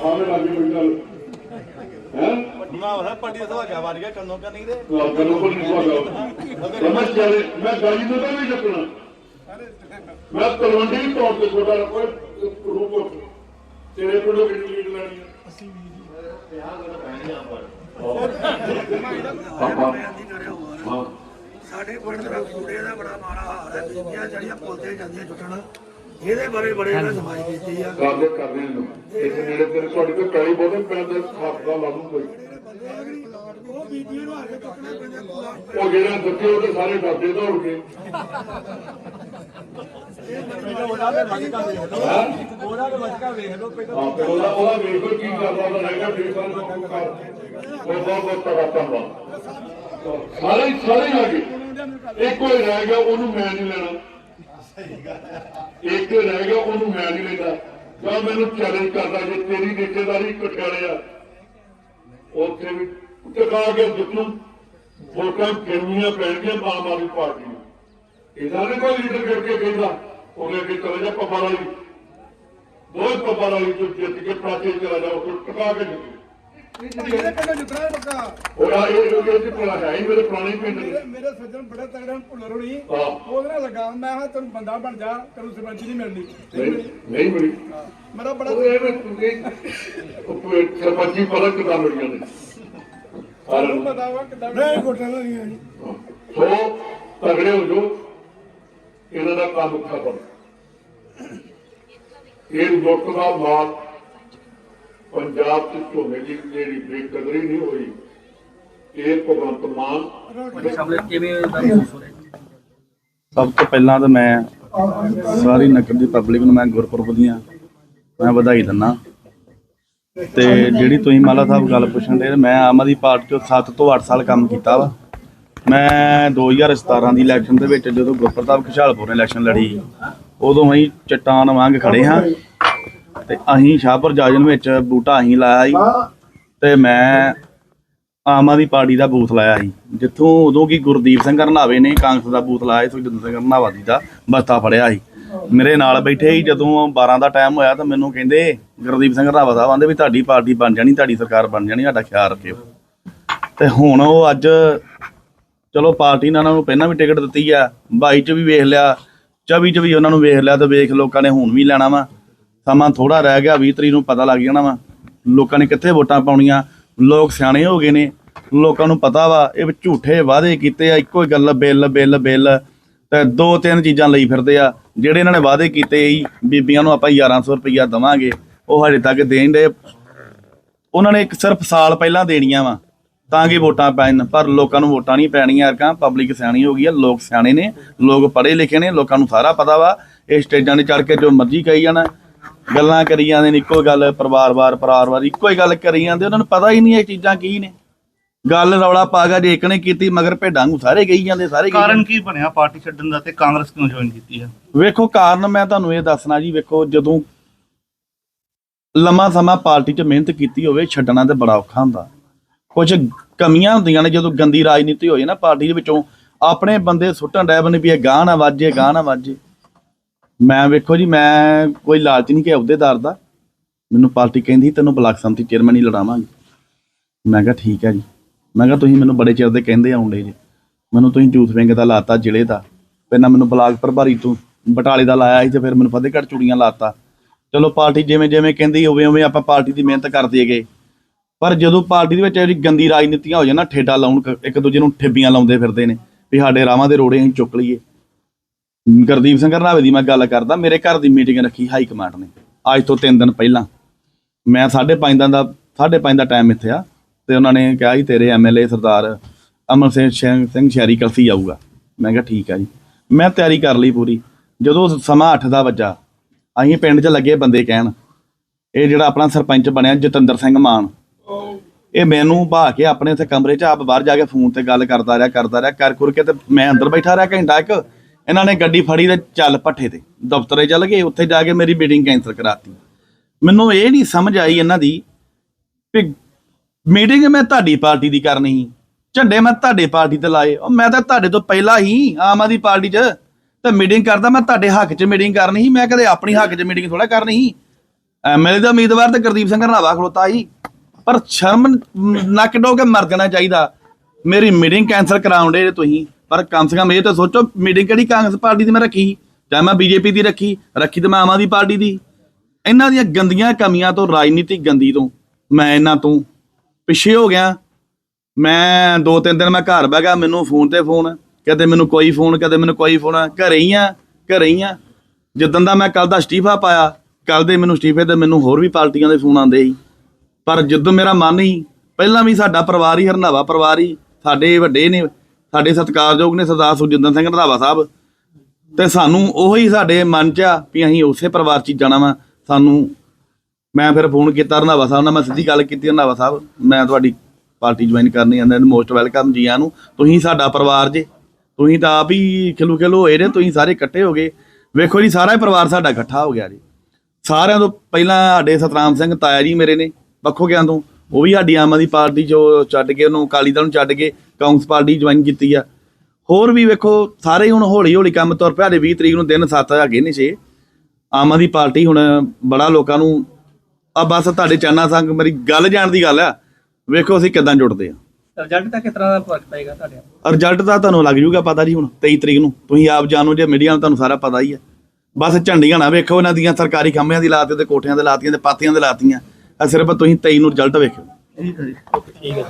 ਸਾਰੇ ਲਾਗੇ ਬੈਠਾ ਹੈ? ਮੈਂ ਉਹ ਪੱਟੀ ਦਾ ਸੁਹਾਗਾ ਵੜ ਗਿਆ ਕੰਨੋਂ ਕਰਨੀ ਦੇ। ਕਰੋ ਕੋਈ ਨਹੀਂ ਸੁਆਗਾ ਮੈਂ ਚਾਲੇ ਮੈਂ ਗਾਲੀ ਨੂੰ ਤਾਂ ਨਹੀਂ ਚੱਕਣਾ। ਮੈਂ ਤਲਵੰਡੀ ਤੌਰ ਤੇ ਛੋਟਾ ਕੋਈ ਰੂਪ ਤੇਰੇ ਕੋਲੋਂ ਕਿੰਨੀ ਲੀਡ ਲੈਣੀ ਹੈ? ਪਾਪਾ ਹਾਂ ਸਾਡੇ ਪਿੰਡ ਦਾ ਕੂੜੇ ਦਾ ਬੜਾ ਮਾੜਾ ਹਾਲ ਹੈ। ਬੀਬੀਆਂ ਜਿਹੜੀਆਂ ਪੁੱਲਦੇ ਜਾਂਦੀਆਂ ਛੁੱਟਣ ਇਹਦੇ ਬਾਰੇ ਬੜੇ ਇਹਨਾਂ ਸਮਾਜ ਕੀਤੀ ਆ। ਕਰਦੇ ਕਰਦੇ ਨੂੰ ਇਸ ਨੇੜੇ ਤੇਰੇ ਤੁਹਾਡੀ ਕੋਈ ਕੜੀ ਬੋਲੇ ਮੈਂ ਤੇ ਹੱਥ ਦਾ ਲਾ ਕੋਈ। ਉਹ ਬੀਬੀਆਂ ਨੂੰ ਆ ਕੇ ਚੁੱਕਣਾ ਪੈਂਦਾ ਕੂੜਾ ਉਹ ਜਿਹੜੇ ਦਿੱਤੇ ਉਹਦੇ ਸਾਰੇ ਡਰਦੇ ਦੌੜ ਕੇ। ਉਹਦਾ ਤੇ ਮਜਕਾ ਵੇਖ ਲਓ ਉਹਦਾ ਤੇ ਮਜਕਾ ਵੇਖ ਲਓ ਪਹਿਲਾਂ ਹਾਂ ਤੇ ਉਹਦਾ ਉਹਦਾ ਵੇਖੋ ਕੀ ਕਰਦਾ ਉਹਦਾ ਰਹਿਗਾ ਫਿਰ ਕਰ। ਉਹ ਬਹੁਤ ਬਹੁਤ ਧੰਨਵਾਦ। ਸਾਰੇ ਹੀ- ਸਾਰੇ ਹੀ ਲੱਗੇ ਇੱਕ ਹੋਈ ਰਹਿ ਗਿਆ ਉਹਨੂੰ ਮੈਂ ਨਹੀਂ ਲੈਣਾ। ਇੱਕ ਰਹਿ ਗਿਆ, ਉਹਨੂੰ ਮੈਂ ਨਹੀਂ ਲੈਂਦਾ। ਜਾਂ ਮੈਨੂੰ ਚੈਲੰਜ ਕਰਦਾ ਜੇ ਤੇਰੀ ਰਿਸ਼ਤੇਦਾਰੀ ਕਠਿਆਲੇ ਆ। ਉੱਥੇ ਵੀ ਟਿਕਾ ਕੇ ਦਿੱਤੂ ਵੋਟਾਂ ਕਿੰਨੀਆਂ ਪੈਣਗੀਆਂ, ਆਮ ਆਦਮੀ ਪਾਰਟੀ ਨੂੰ। ਇਹਨਾਂ ਨੇ ਕੋਈ ਲੀਡਰ ਕਰਕੇ ਕਹਿੰਦਾ, ਉਹਨੇ ਕਿ ਚਲੇ ਜਾ, ਪੱਪਾ ਵਾਲੀ ਬਹੁਤ ਪੱਪਾ ਵਾਲੀ ਜਿੱਤ ਕੇ ਪ੍ਰਾਚੇ ਚਲਾ ਜਾ ਉਹ ਟਿਕਾ ਕੇ ਜਿੱਤੂ। ਮੇਰੇ ਪਿੰਡ ਜੁਤਰਾ ਪੱਕਾ ਉਹ ਆ ਇਹ ਇਹ ਤੇ ਪੁਲਾ ਹੈ ਹੀ ਮੇਰੇ ਪੁਰਾਣੇ ਪਿੰਡ ਦੇ। ਮੇਰੇ ਮੇਰੇ ਸੱਜਣ ਬੜੇ ਤਗੜੇ ਹਨ ਭੁੱਲਰ ਹੋਣੀ। ਹਾਂ। ਉਹਦੇ ਨਾਲ ਲੱਗਾ ਮੈਂ ਹਾਂ ਤੈਨੂੰ ਬੰਦਾ ਬਣ ਜਾ ਤੈਨੂੰ ਸਰਪੰਚੀ ਨਹੀਂ ਮਿਲਣੀ। ਨਹੀਂ ਨਹੀਂ ਮਿਲੀ। ਮੇਰਾ ਬੜਾ ਉਹ ਸਰਪੰਚੀ ਪਲਕ ਕਿਦਾਂ ਮਿਲੀਆਂ ਨੇ? ਤੁਹਾਨੂੰ ਸਾਰਿਆਂ ਪਤਾ ਵਾ ਕਿਦਾਂ ਨਹੀਂ ਕੋਟਾਂ ਨਹੀਂ ਜੀ। ਨੂੰ। ਸੋ ਤਗੜੇ ਹੋ ਜੋ ਇਹਨਾਂ ਦਾ ਕੰਮ ਖਤਮ ਇਹ ਲੁੱਟ ਦਾ ਮਾਲ ਪੰਜਾਬ ਚ ਝੋਨੇ ਦੀ ਜਿਹੜੀ ਬੇਕਦਰੀ ਨਹੀਂ ਹੋਈ ਇਹ ਭਗਵੰਤ ਮਾਨ ਸਭ ਤੋਂ ਪਹਿਲਾਂ ਤਾਂ ਮੈਂ ਸਾਰੀ ਨਗਰ ਦੀ ਪਬਲਿਕ ਨੂੰ ਮੈਂ ਗੁਰਪੁਰਬ ਦੀਆਂ ਮੈਂ ਵਧਾਈ ਦਿੰਦਾ ਤੇ ਜਿਹੜੀ ਤੁਸੀਂ ਮਾਲਾ ਸਾਹਿਬ ਗੱਲ ਪੁੱਛਣ ਦੇ ਮੈਂ ਆਮ ਆਦਮੀ ਪਾਰਟੀ ਤੋਂ 7 ਤੋਂ 8 ਸਾਲ ਕੰਮ ਕੀਤਾ ਵਾ। ਮੈਂ 2017 ਦੀ ਇਲੈਕਸ਼ਨ ਦੇ ਵਿੱਚ ਜਦੋਂ ਗੁਰਪ੍ਰਤਾਪ ਖੁਸ਼ਹਾਲਪੁਰ ਨੇ ਇਲੈਕਸ਼ਨ ਲੜੀ ਉਦੋਂ ਅਸੀਂ ਚਟਾਨ ਵਾਂਗ ਖੜੇ ਹਾਂ। ਤੇ ਅਸੀਂ ਸ਼ਾਹਪੁਰ ਜਾਜਨ ਵਿੱਚ ਬੂਟਾ ਅਸੀਂ ਲਾਇਆ ਸੀ ਤੇ ਮੈਂ ਆਮ ਆਦਮੀ ਪਾਰਟੀ ਦਾ ਬੂਥ ਲਾਇਆ ਸੀ। ਜਿੱਥੋਂ ਉਦੋਂ ਕੀ ਗੁਰਦੀਪ ਸਿੰਘ ਰੰਧਾਵੇ ਨੇ ਕਾਂਗਰਸ ਦਾ ਬੂਥ ਲਾਇਆ ਸੀ ਸੁਖਜਿੰਦਰ ਸਿੰਘ ਰੰਧਾਵਾ ਜੀ ਦਾ ਬਸਤਾ ਫੜਿਆ ਸੀ। ਮੇਰੇ ਨਾਲ ਬੈਠੇ ਸੀ ਜਦੋਂ 12 ਦਾ ਟਾਈਮ ਹੋਇਆ ਤਾਂ ਮੈਨੂੰ ਕਹਿੰਦੇ ਗੁਰਦੀਪ ਸਿੰਘ ਰੰਧਾਵਾ ਸਾਹਿਬ ਆਂਦੇ ਵੀ ਤੁਹਾਡੀ ਪਾਰਟੀ ਬਣ ਜਾਣੀ ਤੁਹਾਡੀ ਸਰਕਾਰ ਬਣ ਜਾਣੀ ਸਾਡਾ ਖਿਆਲ ਰੱਖਿਓ। ਤੇ ਹੁਣ ਉਹ ਅੱਜ ਚਲੋ ਪਾਰਟੀ ਨੇ ਉਹਨਾਂ ਨੂੰ ਪਹਿਲਾਂ ਵੀ ਟਿਕਟ ਦਿੱਤੀ ਆ 22 ਚ ਵੀ ਵੇਖ ਲਿਆ 24 ਚ ਵੀ ਉਹਨਾਂ ਨੂੰ ਵੇਖ ਲਿਆ ਤੇ ਵੇਖ ਲੋਕਾਂ ਨੇ ਹੁਣ ਵੀ ਲੈਣਾ ਵਾ। ਸਮਾਂ ਥੋੜਾ ਰਹਿ ਗਿਆ 20 ਤਰੀਕ ਨੂੰ ਪਤਾ ਲੱਗ ਜਾਣਾ ਵਾ। ਲੋਕਾਂ ਨੇ ਕਿੱਥੇ ਵੋਟਾਂ ਪਾਉਣੀਆਂ? ਲੋਕ ਸਿਆਣੇ ਹੋ ਗਏ ਨੇ। ਲੋਕਾਂ ਨੂੰ ਪਤਾ ਵਾ, ਇਹ ਝੂਠੇ ਵਾਅਦੇ ਕੀਤੇ ਆ, ਇੱਕੋ ਹੀ ਗੱਲ, ਬਿੱਲ ਬਿੱਲ ਬਿੱਲ। ਤੇ ਦੋ ਤਿੰਨ ਚੀਜ਼ਾਂ ਲਈ ਫਿਰਦੇ ਆ। ਜਿਹੜੇ ਇਹਨਾਂ ਨੇ ਵਾਅਦੇ ਕੀਤੇ ਸੀ, ਬੀਬੀਆਂ ਨੂੰ ਆਪਾਂ 1100 ਰੁਪਈਆ ਦਵਾਂਗੇ, ਉਹ ਹਜੇ ਤੱਕ ਦੇਣ ਦੇ। ਉਹਨਾਂ ਨੇ ਇੱਕ ਸਿਰਫ ਸਾਲ ਪਹਿਲਾਂ ਦੇਣੀਆਂ ਵਾ, ਤਾਂ ਕਿ ਵੋਟਾਂ ਪੈਣ। ਪਰ ਲੋਕਾਂ ਨੂੰ ਵੋਟਾਂ ਨਹੀਂ ਪੈਣੀਆਂ ਅਰਕਾਂ ਪਬਲਿਕ ਸਿਆਣੀ ਹੋ ਗਈ ਆ, ਲੋਕ ਸਿਆਣੇ ਨੇ, ਲੋਕ ਪੜ੍ਹੇ ਲਿਖੇ ਨੇ, ਲੋਕਾਂ ਨੂੰ ਸਾਰਾ ਪਤਾ ਵਾ। ਇਹ ਸਟੇਜਾਂ 'ਤੇ ਚੜ ਕੇ ਜੋ ਮਰਜ਼ੀ ਕਹੀ ਜਾਣਾ। ਗੱਲਾਂ ਕਰੀ ਜਾਂਦੇ ਨੇ ਇੱਕੋ ਗੱਲ ਪਰਿਵਾਰ-ਵਾਰ ਪਰਿਵਾਰ-ਵਾਰ ਇੱਕੋ ਹੀ ਗੱਲ ਕਰੀ ਜਾਂਦੇ ਉਹਨਾਂ ਨੂੰ ਪਤਾ ਹੀ ਨਹੀਂ ਇਹ ਚੀਜ਼ਾਂ ਕੀ ਨੇ। ਗੱਲ ਰੌਲਾ ਪਾ ਗਿਆ ਜੇ ਇੱਕ ਨੇ ਕੀਤੀ ਮਗਰ ਭੇਡਾਂ ਨੂੰ ਸਾਰੇ ਕਹੀ ਜਾਂਦੇ ਸਾਰੇ ਕਹੀ ਕਾਰਨ ਕੀ ਬਣਿਆ ਪਾਰਟੀ ਛੱਡਣ ਦਾ ਤੇ ਕਾਂਗਰਸ ਕਿਉਂ ਜੁਆਇਨ ਕੀਤੀ ਹੈ? ਵੇਖੋ ਕਾਰਨ ਮੈਂ ਤੁਹਾਨੂੰ ਇਹ ਦੱਸਣਾ ਜੀ ਵੇਖੋ ਜਦੋਂ ਲੰਮਾ ਸਮਾਂ ਪਾਰਟੀ 'ਚ ਮਿਹਨਤ ਕੀਤੀ ਹੋਵੇ ਛੱਡਣਾ ਤੇ ਬੜਾ ਔਖਾ ਹੁੰਦਾ। ਕੁਝ ਕਮੀਆਂ ਹੁੰਦੀਆਂ ਨੇ ਜਦੋਂ ਗੰਦੀ ਰਾਜਨੀਤੀ ਹੋਏ ਨਾ ਪਾਰਟੀ ਦੇ ਵਿੱਚੋਂ ਆਪਣੇ ਬੰਦੇ ਸੁੱਟਣ ਡੈ ਬਣੇ ਵੀ ਇਹ ਗਾਹ ਨਾ ਵਾਜੇ ਗਾਹ ਨਾ ਵਾਜੇ। ਮੈਂ ਵੇਖੋ ਜੀ, ਮੈਂ ਕੋਈ ਲਾਲਚ ਨਹੀਂ ਕਿ ਅਹੁਦੇਦਾਰ ਦਾ। ਮੈਨੂੰ ਪਾਰਟੀ ਕਹਿੰਦੀ ਤੈਨੂੰ ਬਲਾਕ ਸੰਮਤੀ ਚੇਅਰਮੈਨ ਹੀ ਲੜਾਵਾਂਗੇ। ਮੈਂ ਕਿਹਾ, ਠੀਕ ਹੈ ਜੀ। ਮੈਂ ਕਿਹਾ, ਤੁਸੀਂ ਮੈਨੂੰ ਬੜੇ ਚਿਰ ਦੇ ਕਹਿੰਦੇ ਆਉਂਦੇ ਜੀ। ਮੈਨੂੰ ਤੁਸੀਂ ਜੂਥ ਵਿੰਗ ਦਾ ਲਾਤਾ, ਜ਼ਿਲ੍ਹੇ ਦਾ। ਪਹਿਲਾਂ ਮੈਨੂੰ ਬਲਾਕ ਪ੍ਰਭਾਰੀ ਤੋਂ ਬਟਾਲੇ ਦਾ ਲਾਇਆ ਸੀ ਤੇ ਫਿਰ ਮੈਨੂੰ ਫਤਿਹਗੜ੍ਹ ਚੂੜੀਆਂ ਲਾਤਾ। ਚਲੋ, ਪਾਰਟੀ ਜਿਵੇਂ ਜਿਵੇਂ ਕਹਿੰਦੀ ਉਵੇਂ ਉਵੇਂ ਆਪਾਂ ਪਾਰਟੀ ਦੀ ਮਿਹਨਤ ਕਰਦੇ ਗਏ ਪਰ ਜਦੋਂ ਪਾਰਟੀ ਦੇ ਵਿੱਚ ਜਿਹੜੀ ਗੰਦੀ ਰਾਜਨੀਤੀਆਂ ਹੋ ਜਾਣ ਨਾ, ਠੇਡਾ ਲਾਉਣ ਕ- ਇੱਕ ਦੂਜੇ ਨੂੰ ਠਿੱਬੀਆਂ ਲਾਉਂਦੇ ਫਿਰਦੇ ਨੇ, ਵੀ ਸਾਡੇ ਰਾਵਾਂ ਦੇ ਰੋੜੇ ਅਸੀਂ ਚੁੱਕ ਲਈਏ। ਗੁਰਦੀਪ ਸਿੰਘ ਰਣਾਵੇ ਦੀ ਮੈਂ ਗੱਲ ਕਰਦਾ, ਮੇਰੇ ਘਰ ਦੀ ਮੀਟਿੰਗ ਰੱਖੀ ਹਾਈ ਕਮਾਂਡ ਨੇ। ਅੱਜ ਤੋਂ 3 ਦਿਨ ਪਹਿਲਾਂ। ਮੈਂ 5:30 ਦਾ ਦਾ 5:30 ਦਾ ਟਾਈਮ ਇੱਥੇ ਆ, ਤੇ ਉਹਨਾਂ ਨੇ ਕਿਹਾ ਜੀ, ਤੇਰੇ ਐਮਐਲਏ ਸਰਦਾਰ ਅਮਰ ਸਿੰਘ ਸ਼ੈ- ਸਿੰਘ ਸ਼ਹਿਰੀ ਕਲਸੀ ਆਊਗਾ। ਮੈਂ ਕਿਹਾ ਠੀਕ ਆ ਜੀ। ਮੈਂ ਤਿਆਰੀ ਕਰ ਲਈ ਪੂਰੀ। ਜਦੋਂ ਸਮਾਂ 8 ਦਾ ਵੱਜਾ, ਅਸੀਂ ਪਿੰਡ 'ਚ ਲੱਗੇ ਬੰਦੇ ਕਹਿਣ, ਇਹ ਜਿਹੜਾ ਆਪਣਾ ਸਰਪੰਚ ਬਣਿਆ ਜਤਿੰਦਰ ਸਿੰਘ ਮਾਨ, ਇਹ ਮੈਨੂੰ ਬਹਾ ਕੇ ਆਪਣੇ ਉੱਥੇ ਕਮਰੇ 'ਚ ਆਪ ਬਾਹਰ ਜਾ ਕੇ ਫੋਨ ਤੇ ਗੱਲ ਕਰਦਾ ਰਿਹਾ ਕਰਦਾ ਰਿਹਾ ਕਰ ਕੁਰ ਕੇ ਤੇ ਮੈਂ ਅੰਦਰ ਬੈਠਾ ਰਿਹਾ ਘੰਟਾ ਇੱਕ। ਇਹਨਾਂ ਨੇ ਗੱਡੀ ਫੜੀ ਤੇ ਚੱਲ ਪੱਠੇ ਤੇ। ਦਫ਼ਤਰੇ ਚੱਲ ਗਏ, ਉੱਥੇ ਜਾ ਕੇ ਮੇਰੀ ਮੀਟਿੰਗ ਕੈਂਸਲ ਕਰਾਤੀ। ਮੈਨੂੰ ਇਹ ਨਹੀਂ ਸਮਝ ਆਈ ਇਹਨਾਂ ਦੀ ਵੀ ਮੀਟਿੰਗ ਮੈਂ ਤੁਹਾਡੀ ਪਾਰਟੀ ਦੀ ਕਰਨੀ ਸੀ। ਝੰਡੇ ਮੈਂ ਤੁਹਾਡੇ ਪਾਰਟੀ ਤੇ ਲਾਏ। ਉਹ ਮੈਂ ਤਾਂ ਤੁਹਾਡੇ ਤੋਂ ਪਹਿਲਾਂ ਹੀ ਆਮ ਆਦਮੀ ਪਾਰਟੀ 'ਚ ਤੇ ਮੀਟਿੰਗ ਕਰਦਾ, ਮੈਂ ਤੁਹਾਡੇ ਹੱਕ 'ਚ ਮੀਟਿੰਗ ਕਰਨੀ ਸੀ। ਮੈਂ ਕਦੇ ਆਪਣੀ ਹੱਕ 'ਚ ਮੀਟਿੰਗ ਥੋੜਾ ਕਰਨੀ ਸੀ। ਐਮਐਲਏ ਦਾ ਉਮੀਦਵਾਰ ਤੇ ਗੁਰਦੀਪ ਸਿੰਘ ਰੰਧਾਵਾ ਖਲੋਤਾ ਸੀ। ਪਰ ਸ਼ਰਮ ਨੱਕ ਡੋ ਕੇ ਮਰ ਜਾਣਾ ਚਾਹੀਦਾ। ਮੇਰੀ ਮੀਟਿੰਗ ਕੈਨਸਲ ਕਰਾਉਂਦੇ ਜੇ ਤੁਸੀਂ। ਪਰ ਕਮ ਸੇ ਕਮ ਇਹ ਤਾਂ ਸੋਚੋ ਮੀਟਿੰਗ ਕਿਹੜੀ ਕਾਂਗਰਸ ਪਾਰਟੀ ਦੀ ਮੈਂ ਰੱਖੀ? ਚਾਹੇ ਮੈਂ ਬੀਜੇਪੀ ਦੀ ਰੱਖੀ ਰੱਖੀ ਤਾਂ ਮੈਂ ਆਮ ਆਦਮੀ ਪਾਰਟੀ ਦੀ। ਇਹਨਾਂ ਦੀਆਂ ਗੰਦੀਆਂ ਕਮੀਆਂ ਤੋਂ, ਰਾਜਨੀਤਿਕ ਗੰਦੀ ਤੋਂ, ਮੈਂ ਇਹਨਾਂ ਤੋਂ ਪਿੱਛੇ ਹੋ ਗਿਆ। ਮੈਂ ਦੋ ਤਿੰਨ ਦਿਨ ਮੈਂ ਘਰ ਬਹਿ ਗਿਆ, ਮੈਨੂੰ ਫੋਨ ਤੇ ਫੋਨ, ਕਦੇ ਮੈਨੂੰ ਕੋਈ ਫੋਨ, ਕਦੇ ਮੈਨੂੰ ਕੋਈ ਫੋਨ, ਘਰੇ ਹੀ ਆ, ਘਰੇ ਹੀ ਆ। ਜਿੱਦਣ ਦਾ ਮੈਂ ਕੱਲ ਦਾ ਅਸਤੀਫਾ ਪਾਇਆ ਕੱਲ ਦੇ ਮੈਨੂੰ ਅਸਤੀਫੇ ਤੇ ਮੈਨੂੰ ਹੋਰ ਵੀ ਪਾਰਟੀਆਂ ਦੇ ਫੋਨ ਆਉਂਦੇ ਸੀ। ਪਰ ਜਦੋਂ ਮੇਰਾ ਮਨ ਹੀ, ਪਹਿਲਾਂ ਵੀ ਸਾਡਾ ਪਰਿਵਾਰ ਹੀ ਹਰਨਾਵਾ ਪਰਿਵਾਰ ਹੀ, ਸਾਡੇ ਵੱਡੇ ਨੇ ਸਾਡੇ ਸਤਿਕਾਰਯੋਗ ਨੇ ਸਰਦਾਰ ਸੁਖਜਿੰਦਰ ਸਿੰਘ ਰੰਧਾਵਾ ਸਾਹਿਬ। ਤੇ ਸਾਨੂੰ ਉਹੀ ਸਾਡੇ ਮਨ ਚ ਆ ਵੀ ਅਸੀਂ ਉਸੇ ਪਰਿਵਾਰ ਚ ਹੀ ਜਾਣਾ ਵਾ। ਸਾਨੂੰ, ਮੈਂ ਫਿਰ ਫੋਨ ਕੀਤਾ ਰੰਧਾਵਾ ਸਾਹਿਬ ਨਾਲ, ਮੈਂ ਸਿੱਧੀ ਗੱਲ ਕੀਤੀ ਰੰਧਾਵਾ ਸਾਹਿਬ, ਮੈਂ ਤੁਹਾਡੀ ਪਾਰਟੀ ਜੁਆਇਨ ਕਰਨੀ ਆਂਦਾ ਮੋਸਟ ਵੈਲਕਮ ਜੀ ਆਇਆਂ ਨੂੰ। ਤੁਸੀਂ ਸਾਡਾ ਪਰਿਵਾਰ ਜੇ, ਤੁਸੀਂ ਤਾਂ ਆਪ ਹੀ ਖਿਲੂ ਖਿਲੂ ਹੋਏ ਨੇ ਤੁਸੀਂ ਸਾਰੇ ਇਕੱਠੇ ਹੋ ਗਏ। ਵੇਖੋ ਜੀ, ਸਾਰਾ ਪਰਿਵਾਰ ਸਾਡਾ ਇਕੱਠਾ ਹੋ ਗਿਆ ਜੀ। ਸਾਰਿਆਂ ਤੋਂ ਪਹਿਲਾਂ ਸਾਡੇ ਸਤਨਾਮ ਸਿੰਘ ਤਾਇਆ ਜੀ ਮੇਰੇ ਨੇ ਪੱਖੋ ਗਿਆਂ ਤੋਂ। ਉਹ ਵੀ ਸਾਡੀ ਆਮ ਆਦਮੀ ਪਾਰਟੀ ਚੋਂ ਛੱਡ ਕੇ ਉਹਨੂੰ ਅਕਾਲੀ ਦਲ ਨੂੰ ਛੱਡ ਕੇ ਕਾਂਗਰਸ ਪਾਰਟੀ ਜੁਆਇਨ ਕੀਤੀ ਆ। ਹੋਰ ਵੀ ਵੇਖੋ ਸਾਰੇ ਹੁਣ ਹੌਲੀ ਹੌਲੀ ਕੰਮ ਤੁਰ ਪਿਆ ਦੇ 20 ਤਰੀਕ ਨੂੰ ਦਿਨ 7 ਹੈਗੇ ਨੇ 6 ਆਮ ਆਦਮੀ ਪਾਰਟੀ ਹੁਣ ਬੜਾ ਲੋਕਾਂ ਨੂੰ ਆ ਬਸ ਤੁਹਾਡੇ ਚਾਨਾ ਸੰਗ ਮੇਰੀ ਗੱਲ ਜਾਣ ਦੀ ਗੱਲ ਆ। ਵੇਖੋ ਅਸੀਂ ਕਿਦਾਂ ਜੁੜਦੇ ਆ। ਰਿਜ਼ਲਟ ਦਾ ਕਿਸ ਤਰ੍ਹਾਂ ਦਾ ਫ਼ਰਕ ਪਏਗਾ ਤੁਹਾਡੇ ਰਿਜ਼ਲਟ ਤਾਂ ਤੁਹਾਨੂੰ ਲੱਗ ਜੂਗਾ ਪਤਾ ਜੀ ਹੁਣ 23 ਤਰੀਕ ਨੂੰ। ਤੁਸੀਂ ਆਪ ਜਾਣੋ ਜੇ ਮੀਡੀਆ ਨੂੰ ਤੁਹਾਨੂੰ ਸਾਰਾ ਪਤਾ ਹੀ ਹੈ ਬਸ ਝੰਡੀਆਂ ਨਾ ਵੇਖੋ ਇਹਨਾਂ ਦੀਆਂ ਸਰਕਾਰੀ ਖੰਭਿਆਂ ਦੀ ਲਾਤੀ ਤੇ ਕੋਠਿਆਂ ਦੇ ਲਾਤੀਆਂ ਤੇ ਪਾਤੀਆਂ ਦੇ ਲਾਤੀਆਂ। ਆ ਸਿਰਫ ਤੁਸੀਂ 23 ਨੂੰ ਰਿਜ਼ਲਟ ਵੇਖਿਓ। ਠੀਕ ਹੈ